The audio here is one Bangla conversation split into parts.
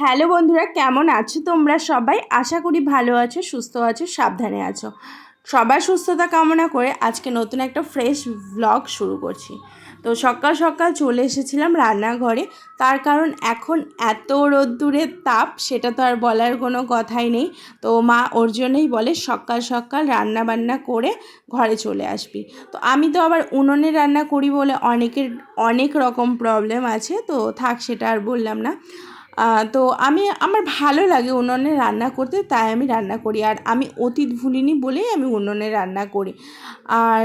হ্যালো বন্ধুরা, কেমন আছো তোমরা সবাই? আশা করি ভালো আছো, সুস্থ আছো, সাবধানে আছো। সবার সুস্থতা কামনা করে আজকে নতুন একটা ফ্রেশ ভ্লগ শুরু করছি। তো সকাল সকাল চলে এসেছিলাম রান্নাঘরে, তার কারণ এখন এত রোদ্দুরের তাপ, সেটা তো আর বলার কোনো কথাই নেই। তো মা ওর জন্যই বলে সকাল সকাল রান্না বান্না করে ঘরে চলে আসবি। তো আমি তো আবার উনুনে রান্না করি বলে অনেকের অনেক রকম প্রবলেম আছে, তো থাক সেটা আর বললাম না। তো আমি, আমার ভালো লাগে উনুনে রান্না করতে, তাই আমি রান্না করি। আর আমি অতীত ভুলিনি বলেই আমি উনুনে রান্না করি। আর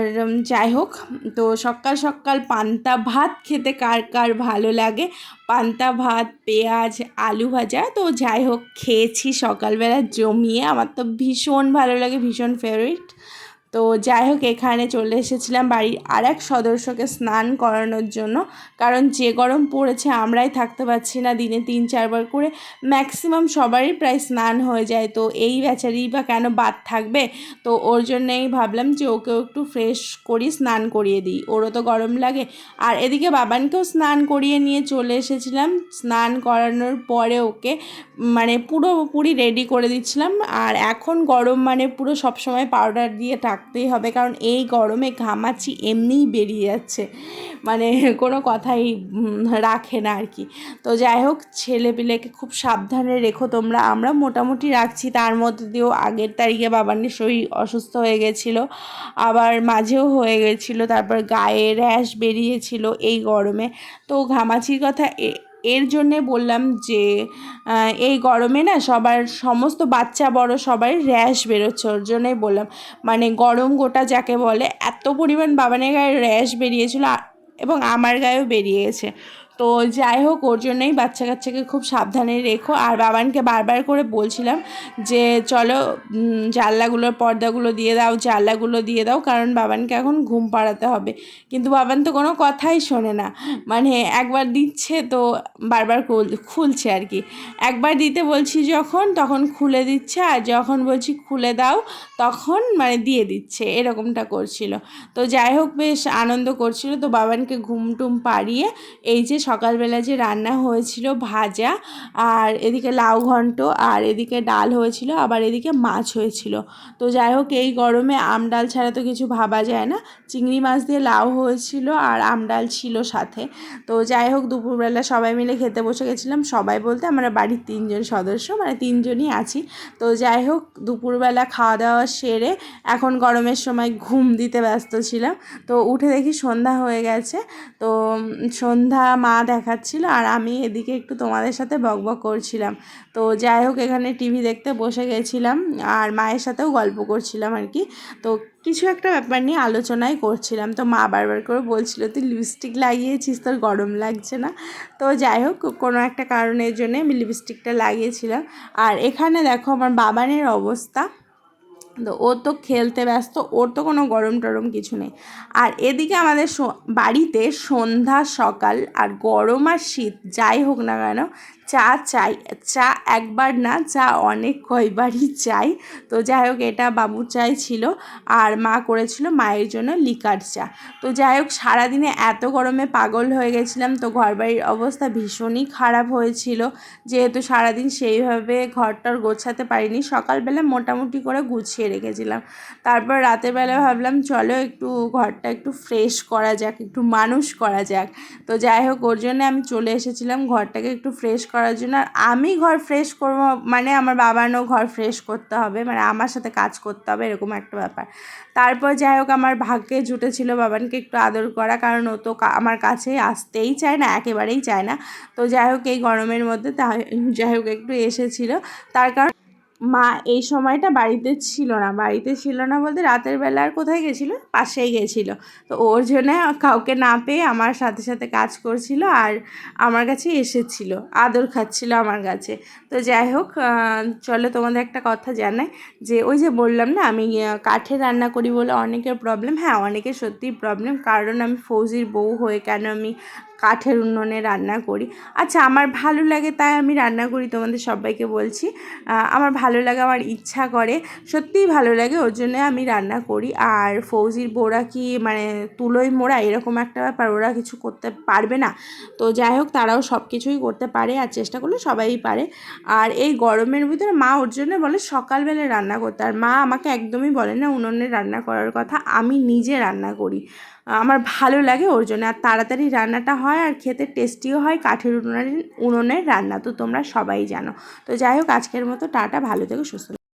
যাই হোক, তো সকাল সকাল পান্তা ভাত খেতে কার কার ভালো লাগে? পান্তা ভাত, পেঁয়াজ, আলু ভাজা, তো যাই হোক, খেয়েছি সকালবেলা, জমিয়ে। আমার তো ভীষণ ভালো লাগে, ভীষণ ফেভারিট তো যাই হোক এখানে চলে এসেছিলাম বাড়ির আর এক সদস্যকে স্নান করানোর জন্য। কারণ যে গরম পড়েছে, আমরাই থাকতে পারছি না দিনে তিন, চারবার করে। ম্যাক্সিমাম সবারই প্রায় স্নান হয়ে যায়। তো এই বেচারি বা কেন বাদ থাকবে? তো ওর জন্যই ভাবলাম যে ওকেও একটু ফ্রেশ করি, স্নান করিয়ে দিই। ওরও তো গরম লাগে। আর এদিকে বাবানকেও স্নান করিয়ে নিয়ে চলে এসেছিলাম। স্নান করানোর পরে ওকে মানে পুরোপুরি রেডি করে দিচ্ছিলাম। আর এখন গরম মানে পুরো সবসময় পাউডার দিয়ে থাকতেই হবে। কারণ এই গরমে ঘামাচি এমনিই বেরিয়ে যাচ্ছে। মানে কোনো কথাই রাখে না আর কি। তো যাই হোক ছেলে পিলেকে খুব সাবধানে রেখো তোমরা। আমরা মোটামুটি রাখছি। তার মধ্যে দিয়েও আগের তারিখে বাবানের শরীর অসুস্থ হয়ে গেছিল। আবার মাঝেও হয়ে গেছিল। তারপর গায়ে র্যাশ বেরিয়েছিল এই গরমে। তো ঘামাচির কথা এর জন্যে বললাম যে এই গরমে না সবার সমস্ত বাচ্চা বড় সবাই র্যাশ বেরোচ্ছে। ওর জন্যই বললাম মানে গরম গোটা যাকে বলে, এত পরিমাণ বাবানের গায়ে র্যাশ বেরিয়েছিল এবং আমার গায়েও বেরিয়েছে। তো যাই হোক, ওর জন্যই বাচ্চা কাচ্চাকে খুব সাবধানে রেখো। আর বাবানকে বারবার করে বলছিলাম যে, চলো জানলাগুলোর পর্দাগুলো দিয়ে দাও, জানলাগুলো দিয়ে দাও, কারণ বাবানকে এখন ঘুম পাড়াতে হবে। কিন্তু বাবান তো কোনো কথাই শোনে না। মানে একবার দিচ্ছে তো বারবার খুলছে আর কি। একবার দিতে বলছি যখন, তখন খুলে দিচ্ছে, আর যখন বলছি খুলে দাও, তখন মানে দিয়ে দিচ্ছে, এরকমটা করছিল। তো যাই হোক, বেশ আনন্দ করছিল। তো বাবানকে ঘুম টুম পাড়িয়ে, এই যে সকালবেলা যে রান্না হয়েছিল ভাজা আর এদিকে লাউ ঘন্ট আর এদিকে ডাল হয়েছিল, আবার এদিকে মাছ হয়েছিল। তো যাই হোক, এই গরমে আম ডাল ছাড়া তো কিছু ভাবা যায় না। চিংড়ি মাছ দিয়ে লাউ হয়েছিল আর আম ডাল ছিল সাথে। তো যাই হোক, দুপুরবেলা সবাই মিলে খেতে বসে গেছিলাম। সবাই বলতে আমরা বাড়ির তিনজন সদস্য মানে তিনজনই আছি। তো যাই হোক, দুপুরবেলা খাওয়া দাওয়া সেরে এখন গরমের সময় ঘুম দিতে ব্যস্ত ছিলাম। তো উঠে দেখি সন্ধ্যা হয়ে গেছে। তো সন্ধ্যা মা দেখাচ্ছিল আর আমি এদিকে একটু তোমাদের সাথে বকবক করছিলাম। তো যাই হোক, এখানে টিভি দেখতে বসে গেছিলাম আর মায়ের সাথেও গল্প করছিলাম আর কি। তো কিছু একটা ব্যাপার নিয়ে আলোচনাই করছিলাম। তো মা বারবার করে বলছিল, তুই লিপস্টিক লাগিয়েছিস, তোর গরম লাগছে না? তো যাই হোক, কোনো একটা কারণের জন্য আমি লিপস্টিকটা লাগিয়েছিলাম। আর এখানে দেখো, আমার বাবানের অবস্থা। তো ও তো খেলতে ব্যস্ত, ওর তো কোনো গরম টরম কিছু নেই। আর এদিকে আমাদের বাড়িতে সন্ধ্যা সকাল আর গরম আর শীত, যাই হোক না কেন চা চাই। চা একবার না, চা অনেক কয়বারই চাই। তো যাই হোক, এটা বাবুর চাই ছিল। আর মা করেছিল মায়ের জন্য লিকার চা। তো যাই হোক, সারাদিনে এত গরমে পাগল হয়ে গেছিলাম তো ঘরবাড়ির অবস্থা ভীষণই খারাপ হয়েছিল। যেহেতু সারাদিন সেইভাবে ঘরটার গোছাতে পারিনি, সকালবেলা মোটামুটি করে গুছিয়ে রেখেছিলাম। তারপর রাতের বেলা ভাবলাম, চলো একটু ঘরটা একটু ফ্রেশ করা যাক, একটু মানুষ করা যাক। তো যাই হোক, ওর জন্য আমি চলে এসেছিলাম, ঘরটাকে একটু ফ্রেশ করার জন্য। আমি ঘর ফ্রেশ করব মানে আমার বাবারও ঘর ফ্রেশ করতে হবে মানে আমার সাথে কাজ করতে হবে, এরকম একটা ব্যাপার। তারপর যাই হোক, আমার ভাগ্যে জুটেছিল বাবানকে একটু আদর করা, কারণ ও তো আমার কাছে আসতেই চায় না, একেবারেই চায় না। তো যাই হোক, এই গরমের মধ্যে তাই, যাই হোক, একটু এসেছিল। তার কারণ মা এই সময়টা বাড়িতে ছিল না। বাড়িতে ছিল না বলতে রাতের বেলা আর কোথায় গেছিল? পাশেই গেছিল। তো ওর জন্য কাউকে না পেয়ে আমার সাথে সাথে কাজ করছিল আর আমার কাছে এসেছিল। আদর খাচ্ছিল আমার কাছে। তো যাই হোক চলো তোমাদের একটা কথা জানাই যে ওই যে বললাম না, আমি কাঠে রান্না করি বলে অনেকের প্রবলেম হ্যাঁ অনেকের সত্যিই প্রবলেম কারণ আমি ফৌজির বউ হয়ে কেন আমি কাঠের উনুনে রান্না করি। আচ্ছা আমার ভালো লাগে তাই আমি রান্না করি তোমাদের সবাইকে বলছি। আমার ভালো লাগে, আমার ইচ্ছা করে, সত্যিই ভালো লাগে, ওর জন্য আমি রান্না করি। আর ফৌজির বোরা কি মানে তুলোই মোড়া, এরকম একটা ব্যাপার, ওরা কিছু করতে পারবে না। তো যাই হোক, তারাও সব কিছুই করতে পারে আর চেষ্টা করলে সবাই পারে। আর এই গরমের ভিতরে মা ওর জন্য বলে সকালবেলা রান্না করতে। আর মা আমাকে একদমই বলে না উনুনে রান্না করার কথা, আমি নিজে রান্না করি। আমার ভালো লাগে ওর জন্য আর তাড়াতাড়ি রান্নাটা হয় আর খেতে টেস্টিও হয়, কাঠের উনুনের উনুনের রান্না, তো তোমরা সবাই জানো তো যাই হোক, আজকের মতো টাটা, ভালো থেকে, সুস্থ।